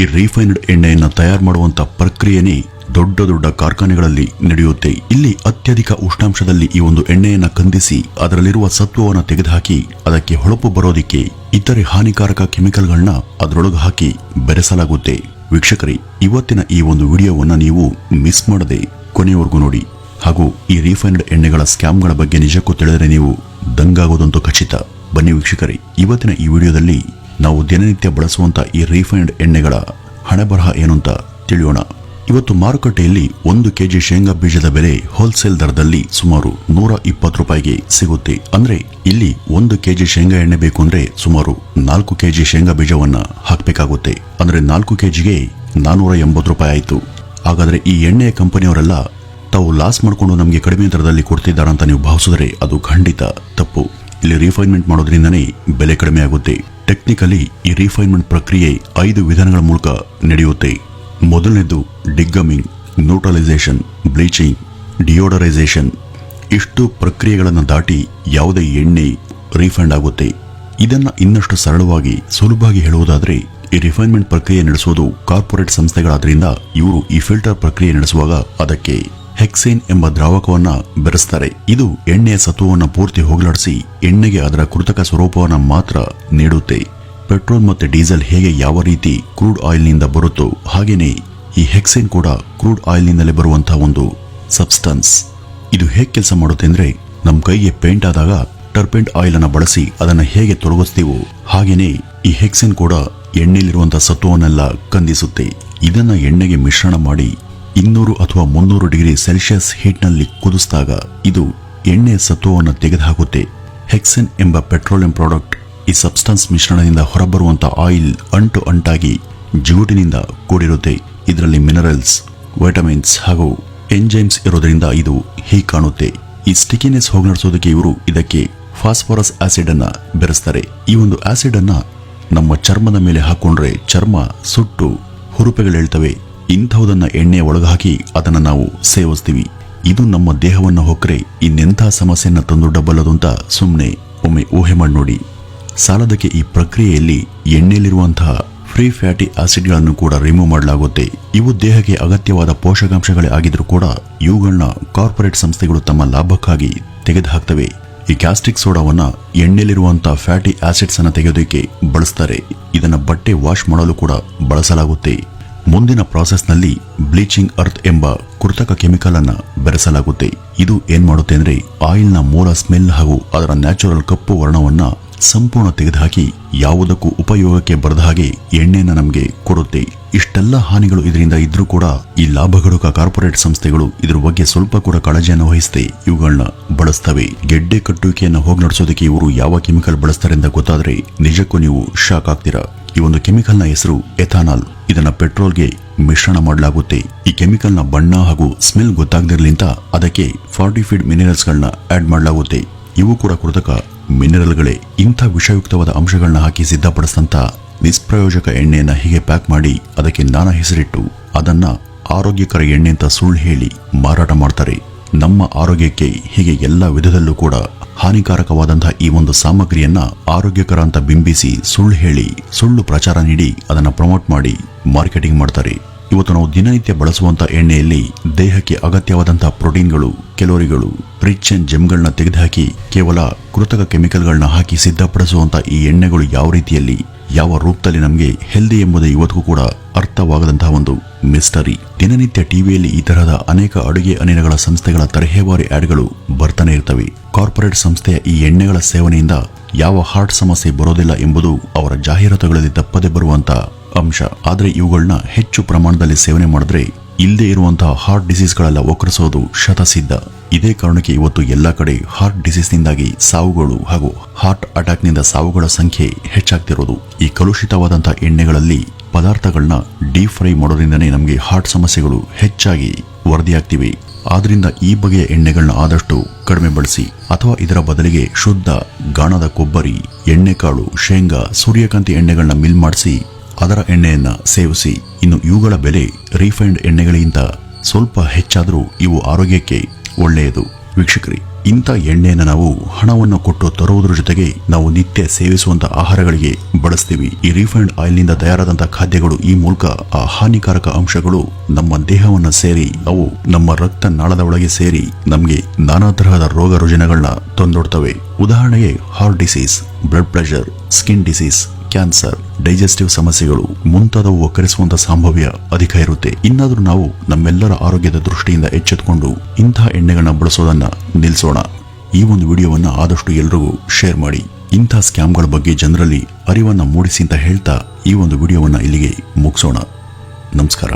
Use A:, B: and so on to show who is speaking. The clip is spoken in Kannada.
A: ಈ ರಿಫೈನ್ಡ್ ಎಣ್ಣೆಯನ್ನು ತಯಾರು ಮಾಡುವಂತಹ ಪ್ರಕ್ರಿಯೆನೇ ದೊಡ್ಡ ದೊಡ್ಡ ಕಾರ್ಖಾನೆಗಳಲ್ಲಿ ನಡೆಯುತ್ತೆ. ಇಲ್ಲಿ ಅತ್ಯಧಿಕ ಉಷ್ಣಾಂಶದಲ್ಲಿ ಈ ಒಂದು ಎಣ್ಣೆಯನ್ನು ಕಂದಿಸಿ ಅದರಲ್ಲಿರುವ ಸತ್ವವನ್ನು ತೆಗೆದುಹಾಕಿ ಅದಕ್ಕೆ ಹೊಳಪು ಬರೋದಿಕ್ಕೆ ಇತರೆ ಹಾನಿಕಾರಕ ಕೆಮಿಕಲ್ಗಳನ್ನ ಅದರೊಳಗೆ ಹಾಕಿ ಬೆರೆಸಲಾಗುತ್ತೆ. ವೀಕ್ಷಕರೇ, ಇವತ್ತಿನ ಈ ಒಂದು ವಿಡಿಯೋವನ್ನು ನೀವು ಮಿಸ್ ಮಾಡದೆ ಕೊನೆಯವರೆಗೂ ನೋಡಿ. ಹಾಗೂ ಈ ರಿಫೈನ್ಡ್ ಎಣ್ಣೆಗಳ ಸ್ಕ್ಯಾಮ್ಗಳ ಬಗ್ಗೆ ನಿಜಕ್ಕೂ ತಿಳಿದರೆ ನೀವು ದಂಗಾಗೋದಂತೂ ಖಚಿತ. ಬನ್ನಿ ವೀಕ್ಷಕರೇ, ಇವತ್ತಿನ ಈ ವಿಡಿಯೋದಲ್ಲಿ ನಾವು ದಿನನಿತ್ಯ ಬಳಸುವಂತಹ ಈ ರೀಫೈನ್ಡ್ ಎಣ್ಣೆಗಳ ಹಣೆಬರಹ ಏನು ಅಂತ ತಿಳಿಯೋಣ. ಇವತ್ತು ಮಾರುಕಟ್ಟೆಯಲ್ಲಿ ಒಂದು ಕೆಜಿ ಶೇಂಗಾ ಬೀಜದ ಬೆಲೆ ಹೋಲ್ಸೇಲ್ ದರದಲ್ಲಿ ಸುಮಾರು ನೂರ ಇಪ್ಪತ್ತು ರೂಪಾಯಿಗೆ ಸಿಗುತ್ತೆ. ಅಂದ್ರೆ ಇಲ್ಲಿ ಒಂದು ಕೆಜಿ ಶೇಂಗಾ ಎಣ್ಣೆ ಬೇಕು ಅಂದ್ರೆ ಸುಮಾರು ನಾಲ್ಕು ಕೆಜಿ ಶೇಂಗಾ ಬೀಜವನ್ನ ಹಾಕಬೇಕಾಗುತ್ತೆ. ಅಂದ್ರೆ ನಾಲ್ಕು ಕೆಜಿಗೆ ನಾನೂರ ಎಂಬತ್ತು ರೂಪಾಯಿ ಆಯಿತು. ಹಾಗಾದ್ರೆ ಈ ಎಣ್ಣೆಯ ಕಂಪನಿಯವರೆಲ್ಲ ತಾವು ಲಾಸ್ ಮಾಡಿಕೊಂಡು ನಮಗೆ ಕಡಿಮೆ ದರದಲ್ಲಿ ಕೊಡ್ತಿದ್ದಾರೆ ಅಂತ ನೀವು ಭಾವಿಸಿದ್ರೆ ಅದು ಖಂಡಿತ ತಪ್ಪು. ಇಲ್ಲಿ ರಿಫೈನ್ಮೆಂಟ್ ಮಾಡೋದ್ರಿಂದನೇ ಬೆಲೆ ಕಡಿಮೆ ಆಗುತ್ತೆ. ಟೆಕ್ನಿಕಲಿ ಈ ರಿಫೈನ್ಮೆಂಟ್ ಪ್ರಕ್ರಿಯೆ ಐದು ವಿಧಾನಗಳ ಮೂಲಕ ನಡೆಯುತ್ತೆ. ಮೊದಲನೇದು ಡಿಗ್ಗಮಿಂಗ್ ನ್ಯೂಟ್ರಲೈಸೇಷನ್ ಬ್ಲೀಚಿಂಗ್ ಡಿಯೋಡರೈಸೇಷನ್ ಇಷ್ಟು ಪ್ರಕ್ರಿಯೆಗಳನ್ನು ದಾಟಿ ಯಾವುದೇ ಎಣ್ಣೆ ರಿಫೈಂಡ್ ಆಗುತ್ತೆ. ಇದನ್ನು ಇನ್ನಷ್ಟು ಸರಳವಾಗಿ, ಸುಲಭವಾಗಿ ಹೇಳುವುದಾದರೆ, ಈ ರಿಫೈನ್ಮೆಂಟ್ ಪ್ರಕ್ರಿಯೆ ನಡೆಸುವುದು ಕಾರ್ಪೊರೇಟ್ ಸಂಸ್ಥೆಗಳಾದ್ರಿಂದ ಇವರು ಈ ಫಿಲ್ಟರ್ ಪ್ರಕ್ರಿಯೆ ನಡೆಸುವಾಗ ಅದಕ್ಕೆ ಹೆಕ್ಸೇನ್ ಎಂಬ ದ್ರಾವಕವನ್ನ ಬೆರೆಸ್ತಾರೆ. ಇದು ಎಣ್ಣೆಯ ಸತ್ವವನ್ನು ಪೂರ್ತಿ ಹೋಗಲಾಡಿಸಿ ಎಣ್ಣೆಗೆ ಅದರ ಕೃತಕ ಸ್ವರೂಪವನ್ನು ಮಾತ್ರ ನೀಡುತ್ತೆ. ಪೆಟ್ರೋಲ್ ಮತ್ತು ಡೀಸೆಲ್ ಹೇಗೆ ಯಾವ ರೀತಿ ಕ್ರೂಡ್ ಆಯಿಲ್ನಿಂದ ಬರುತ್ತೋ ಹಾಗೆಯೇ ಈ ಹೆಕ್ಸೇನ್ ಕೂಡ ಕ್ರೂಡ್ ಆಯಿಲ್ನಿಂದಲೇ ಬರುವಂತಹ ಒಂದು ಸಬ್ಸ್ಟನ್ಸ್. ಇದು ಹೇಗೆ ಕೆಲಸ ಮಾಡುತ್ತೆ ಅಂದರೆ ನಮ್ಮ ಕೈಗೆ ಪೇಂಟ್ ಆದಾಗ ಟರ್ಪೆಂಟ್ ಆಯಿಲ್ ಅನ್ನು ಬಳಸಿ ಅದನ್ನು ಹೇಗೆ ತೊಡಗಿಸ್ತೀವೋ ಹಾಗೆಯೇ ಈ ಹೆಕ್ಸೇನ್ ಕೂಡ ಎಣ್ಣೆಲಿರುವಂತಹ ಸತ್ವವನ್ನೆಲ್ಲ ಕಂದಿಸುತ್ತೆ. ಇದನ್ನು ಎಣ್ಣೆಗೆ ಮಿಶ್ರಣ ಮಾಡಿ ಇನ್ನೂರು ಅಥವಾ ಮುನ್ನೂರು ಡಿಗ್ರಿ ಸೆಲ್ಸಿಯಸ್ ಹೀಟ್ನಲ್ಲಿ ಕುದಿಸಿದಾಗ ಇದು ಎಣ್ಣೆ ಸತ್ವವನ್ನು ತೆಗೆದುಹಾಕುತ್ತೆ. ಹೆಕ್ಸೆನ್ ಎಂಬ ಪೆಟ್ರೋಲಿಯಂ ಪ್ರಾಡಕ್ಟ್ ಈ ಸಬ್ಸ್ಟನ್ಸ್ ಮಿಶ್ರಣದಿಂದ ಹೊರಬರುವಂತಹ ಆಯಿಲ್ ಅಂಟು ಅಂಟಾಗಿ ಜಿಗುಟಿನಿಂದ ಕೂಡಿರುತ್ತೆ. ಇದರಲ್ಲಿ ಮಿನರಲ್ಸ್, ವೈಟಮಿನ್ಸ್ ಹಾಗೂ ಎಂಜೈಮ್ಸ್ ಇರೋದರಿಂದ ಇದು ಹೀಗೆ ಕಾಣುತ್ತೆ. ಈ ಸ್ಟಿಕಿನೆಸ್ ಹೋಗಲಾಡಿಸೋದಕ್ಕೆ ಇವರು ಇದಕ್ಕೆ ಫಾಸ್ಫರಸ್ ಆಸಿಡ್ ಅನ್ನ ಬೆರೆಸ್ತಾರೆ. ಈ ಒಂದು ಆಸಿಡ್ ಅನ್ನ ನಮ್ಮ ಚರ್ಮದ ಮೇಲೆ ಹಾಕೊಂಡ್ರೆ ಚರ್ಮ ಸುಟ್ಟು ಹುರುಪೆಗಳೇಳ್ತವೆ ಇಂಥವುದನ್ನ ಎಣ್ಣೆ ಒಳಗಾಕಿ ಅದನ್ನ ನಾವು ಸೇವಿಸ್ತೀವಿ. ಇದು ನಮ್ಮ ದೇಹವನ್ನು ಹೊಕ್ಕರೆ ಇನ್ನೆಂಥ ಸಮಸ್ಯೆಯನ್ನು ತಂದೊಡ್ಡಬಲ್ಲದು ಅಂತ ಸುಮ್ಮನೆ ಒಮ್ಮೆ ಊಹೆ ಮಾಡಿ ನೋಡಿ. ಸಾಲದಕ್ಕೆ ಈ ಪ್ರಕ್ರಿಯೆಯಲ್ಲಿ ಎಣ್ಣೆಯಲ್ಲಿರುವಂತಹ ಫ್ರೀ ಫ್ಯಾಟಿ ಆಸಿಡ್ಗಳನ್ನು ಕೂಡ ರಿಮೂವ್ ಮಾಡಲಾಗುತ್ತೆ. ಇವು ದೇಹಕ್ಕೆ ಅಗತ್ಯವಾದ ಪೋಷಕಾಂಶಗಳೇ ಆಗಿದ್ರೂ ಕೂಡ ಇವುಗಳನ್ನ ಕಾರ್ಪೊರೇಟ್ ಸಂಸ್ಥೆಗಳು ತಮ್ಮ ಲಾಭಕ್ಕಾಗಿ ತೆಗೆದುಹಾಕ್ತವೆ. ಈ ಗ್ಯಾಸ್ಟ್ರಿಕ್ ಸೋಡಾವನ್ನ ಎಣ್ಣೆಯಲ್ಲಿರುವಂತಹ ಫ್ಯಾಟಿ ಆಸಿಡ್ಸ್ ಅನ್ನು ತೆಗೆಯೋದಕ್ಕೆ ಬಳಸ್ತಾರೆ. ಇದನ್ನ ಬಟ್ಟೆ ವಾಶ್ ಮಾಡಲು ಕೂಡ ಬಳಸಲಾಗುತ್ತೆ. ಮುಂದಿನ ಪ್ರಾಸೆಸ್ನಲ್ಲಿ ಬ್ಲೀಚಿಂಗ್ ಅರ್ತ್ ಎಂಬ ಕೃತಕ ಕೆಮಿಕಲ್ ಅನ್ನು ಬೆರೆಸಲಾಗುತ್ತೆ. ಇದು ಏನ್ ಮಾಡುತ್ತೆ ಅಂದ್ರೆ ಆಯಿಲ್ನ ಮೂಲ ಸ್ಮೆಲ್ ಹಾಗೂ ಅದರ ನ್ಯಾಚುರಲ್ ಕಪ್ಪು ವರ್ಣವನ್ನ ಸಂಪೂರ್ಣ ತೆಗೆದುಹಾಕಿ ಯಾವುದಕ್ಕೂ ಉಪಯೋಗಕ್ಕೆ ಬರದ ಹಾಗೆ ಎಣ್ಣೆನ ನಮಗೆ ಕೊಡುತ್ತೆ. ಇಷ್ಟೆಲ್ಲ ಹಾನಿಗಳು ಇದರಿಂದ ಇದ್ರೂ ಕೂಡ ಈ ಲಾಭಗಡುಕ ಕಾರ್ಪೊರೇಟ್ ಸಂಸ್ಥೆಗಳು ಇದರ ಬಗ್ಗೆ ಸ್ವಲ್ಪ ಕೂಡ ಕಾಳಜಿಯನ್ನು ವಹಿಸದೆ ಇವುಗಳನ್ನ ಬಳಸ್ತವೆ. ಗೆಡ್ಡೆ ಕಟ್ಟುವಿಕೆಯನ್ನು ಹೋಗಿ ನಡೆಸೋದಕ್ಕೆ ಇವರು ಯಾವ ಕೆಮಿಕಲ್ ಬಳಸ್ತಾರೆ ಅಂತ ಗೊತ್ತಾದ್ರೆ ನಿಜಕ್ಕೂ ನೀವು ಶಾಕ್ ಆಗ್ತೀರಾ. ಈ ಒಂದು ಕೆಮಿಕಲ್ನ ಹೆಸರು ಎಥಾನಾಲ್. ಇದನ್ನ ಪೆಟ್ರೋಲ್ಗೆ ಮಿಶ್ರಣ ಮಾಡಲಾಗುತ್ತೆ. ಈ ಕೆಮಿಕಲ್ನ ಬಣ್ಣ ಹಾಗೂ ಸ್ಮೆಲ್ ಗೊತ್ತಾಗದಿರ್ಲಿಂತ ಅದಕ್ಕೆ ಫಾರ್ಟಿಫೈಡ್ ಮಿನರಲ್ಸ್ ಗಳನ್ನ ಆಡ್ ಮಾಡಲಾಗುತ್ತೆ. ಇವು ಕೂಡ ಕೃತಕ ಮಿನರಲ್ಗಳೇ. ಇಂಥ ವಿಷಯುಕ್ತವಾದ ಅಂಶಗಳನ್ನ ಹಾಕಿ ಸಿದ್ಧಪಡಿಸಿದಂತ ನಿಷ್ಪ್ರಯೋಜಕ ಎಣ್ಣೆಯನ್ನ ಹೀಗೆ ಪ್ಯಾಕ್ ಮಾಡಿ ಅದಕ್ಕೆ ನಾನಾ ಹೆಸರಿಟ್ಟು ಅದನ್ನ ಆರೋಗ್ಯಕರ ಎಣ್ಣೆ ಅಂತ ಸುಳ್ಳು ಹೇಳಿ ಮಾರಾಟ ಮಾಡ್ತಾರೆ. ನಮ್ಮ ಆರೋಗ್ಯಕ್ಕೆ ಹೀಗೆ ಎಲ್ಲ ವಿಧದಲ್ಲೂ ಕೂಡ ಹಾನಿಕಾರಕವಾದಂತಹ ಈ ಒಂದು ಸಾಮಗ್ರಿಯನ್ನ ಆರೋಗ್ಯಕರ ಅಂತ ಬಿಂಬಿಸಿ ಸುಳ್ಳು ಹೇಳಿ, ಸುಳ್ಳು ಪ್ರಚಾರ ನೀಡಿ ಅದನ್ನ ಪ್ರಮೋಟ್ ಮಾಡಿ ಮಾರ್ಕೆಟಿಂಗ್ ಮಾಡ್ತಾರೆ. ಇವತ್ತು ನಾವು ದಿನನಿತ್ಯ ಬಳಸುವಂತಹ ಎಣ್ಣೆಯಲ್ಲಿ ದೇಹಕ್ಕೆ ಅಗತ್ಯವಾದಂತಹ ಪ್ರೋಟೀನ್ಗಳು ಕೆಲೋರಿಗಳು ರಿಚ್ ಅಂಡ್ ಜೆಮ್ಗಳನ್ನ ತೆಗೆದುಹಾಕಿ ಕೇವಲ ಕೃತಕ ಕೆಮಿಕಲ್ಗಳನ್ನ ಹಾಕಿ ಸಿದ್ಧಪಡಿಸುವಂತಹ ಈ ಎಣ್ಣೆಗಳು ಯಾವ ರೀತಿಯಲ್ಲಿ, ಯಾವ ರೂಪದಲ್ಲಿ ನಮಗೆ ಹೆಲ್ದಿ ಎಂಬುದು ಇವತ್ತಿಗೂ ಕೂಡ ಅರ್ಥವಾಗದಂತಹ ಒಂದು ಮಿಸ್ಟರಿ. ದಿನನಿತ್ಯ ಟಿವಿಯಲ್ಲಿ ಈ ತರಹದ ಅನೇಕ ಅಡುಗೆ ಅನಿಲಗಳ ಸಂಸ್ಥೆಗಳ ತರಹೇವಾರಿ ಆಡ್ಗಳು ಬರ್ತಾನೆ ಇರ್ತವೆ. ಕಾರ್ಪೊರೇಟ್ ಸಂಸ್ಥೆಯ ಈ ಎಣ್ಣೆಗಳ ಸೇವನೆಯಿಂದ ಯಾವ ಹಾರ್ಟ್ ಸಮಸ್ಯೆ ಬರೋದಿಲ್ಲ ಎಂಬುದು ಅವರ ಜಾಹೀರಾತುಗಳಲ್ಲಿ ತಪ್ಪದೆ ಬರುವಂತ ಅಂಶ. ಆದರೆ ಇವುಗಳನ್ನ ಹೆಚ್ಚು ಪ್ರಮಾಣದಲ್ಲಿ ಸೇವನೆ ಮಾಡಿದ್ರೆ ಇಲ್ಲದೆ ಇರುವಂತಹ ಹಾರ್ಟ್ ಡಿಸೀಸ್ಗಳೆಲ್ಲ ಒಕ್ಕರಿಸೋದು ಶತಸಿದ್ಧ. ಇದೇ ಕಾರಣಕ್ಕೆ ಇವತ್ತು ಎಲ್ಲ ಕಡೆ ಹಾರ್ಟ್ ಡಿಸೀಸ್ನಿಂದಾಗಿ ಸಾವುಗಳು ಹಾಗೂ ಹಾರ್ಟ್ ಅಟ್ಯಾಕ್ನಿಂದ ಸಾವುಗಳ ಸಂಖ್ಯೆ ಹೆಚ್ಚಾಗ್ತಿರೋದು. ಈ ಕಲುಷಿತವಾದಂತಹ ಎಣ್ಣೆಗಳಲ್ಲಿ ಪದಾರ್ಥಗಳನ್ನ ಡೀಪ್ ಫ್ರೈ ಮಾಡೋದ್ರಿಂದನೇ ನಮಗೆ ಹಾರ್ಟ್ ಸಮಸ್ಯೆಗಳು ಹೆಚ್ಚಾಗಿ ವರದಿಯಾಗ್ತಿವೆ. ಆದ್ದರಿಂದ ಈ ಬಗೆಯ ಎಣ್ಣೆಗಳನ್ನ ಆದಷ್ಟು ಕಡಿಮೆ ಬಳಸಿ ಅಥವಾ ಇದರ ಬದಲಿಗೆ ಶುದ್ಧ ಗಾಣದ ಕೊಬ್ಬರಿ, ಎಣ್ಣೆಕಾಳು, ಶೇಂಗಾ, ಸೂರ್ಯಕಾಂತಿ ಎಣ್ಣೆಗಳನ್ನ ಮಿಲ್ ಮಾಡಿಸಿ ಅದರ ಎಣ್ಣೆಯನ್ನ ಸೇವಿಸಿ. ಇನ್ನು ಇವುಗಳ ಬೆಲೆ ರೀಫೈಂಡ್ ಎಣ್ಣೆಗಳಿಗಿಂತ ಸ್ವಲ್ಪ ಹೆಚ್ಚಾದರೂ ಇವು ಆರೋಗ್ಯಕ್ಕೆ ಒಳ್ಳೆಯದು. ವೀಕ್ಷಕರಿ ಇಂಥ ಎಣ್ಣೆಯನ್ನು ನಾವು ಹಣವನ್ನು ಕೊಟ್ಟು ತರುವುದರ ಜೊತೆಗೆ ನಾವು ನಿತ್ಯ ಸೇವಿಸುವಂತ ಆಹಾರಗಳಿಗೆ ಬಳಸ್ತೀವಿ. ಈ ರಿಫೈಂಡ್ ಆಯಿಲ್ನಿಂದ ತಯಾರಾದಂತಹ ಖಾದ್ಯಗಳು ಈ ಮೂಲಕ ಆ ಹಾನಿಕಾರಕ ಅಂಶಗಳು ನಮ್ಮ ದೇಹವನ್ನು ಸೇರಿ, ಅವು ನಮ್ಮ ರಕ್ತ ನಾಳದ ಒಳಗೆ ಸೇರಿ ನಮಗೆ ನಾನಾ ತರಹದ ರೋಗ ರುಜಿನಗಳನ್ನ ತಂದೊಡ್ತವೆ. ಉದಾಹರಣೆಗೆ heart disease blood pressure skin disease cancer, digestive ಸಮಸ್ಯೆಗಳು ಮುಂತಾದವು ಒಕ್ಕರಿಸುವಂತಹ ಸಂಭವ್ಯ ಅಧಿಕ ಇರುತ್ತೆ. ಇನ್ನಾದರೂ ನಾವು ನಮ್ಮೆಲ್ಲರ ಆರೋಗ್ಯದ ದೃಷ್ಟಿಯಿಂದ ಎಚ್ಚೆತ್ತುಕೊಂಡು ಇಂತಹ ಎಣ್ಣೆಗಳನ್ನ ಬಳಸೋದನ್ನ ನಿಲ್ಲಿಸೋಣ ಈ ಒಂದು ವಿಡಿಯೋವನ್ನ ಆದಷ್ಟು ಎಲ್ರಿಗೂ ಶೇರ್ ಮಾಡಿ. ಇಂಥ ಸ್ಕ್ಯಾಮ್ಗಳ ಬಗ್ಗೆ ಜನರಲ್ಲಿ ಅರಿವನ್ನ ಮೂಡಿಸಿ ಅಂತ ಹೇಳ್ತಾ ಈ ಒಂದು ವಿಡಿಯೋವನ್ನ ಇಲ್ಲಿಗೆ ಮುಗಿಸೋಣ. ನಮಸ್ಕಾರ.